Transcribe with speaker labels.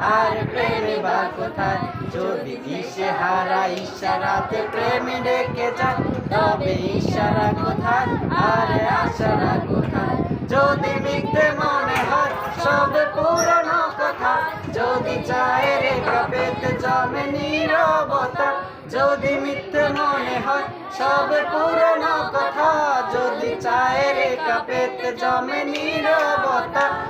Speaker 1: আর প্রেমী বা কোথায়? যদি দিশে হারা ইশারাতে প্রেমী ডেকে যায়, তবে ইশারা কোথায়? আর আশারা কোথায়? যদি মিথ্যে মনে হয়, সব পুরনো কথা। যদি চায় রে পেতে জমে নীরবতা। যদি মিথ্যে মনে হয়, সব পুরনো কথা। যদি চায় রে পেতে জমে নীরবতা।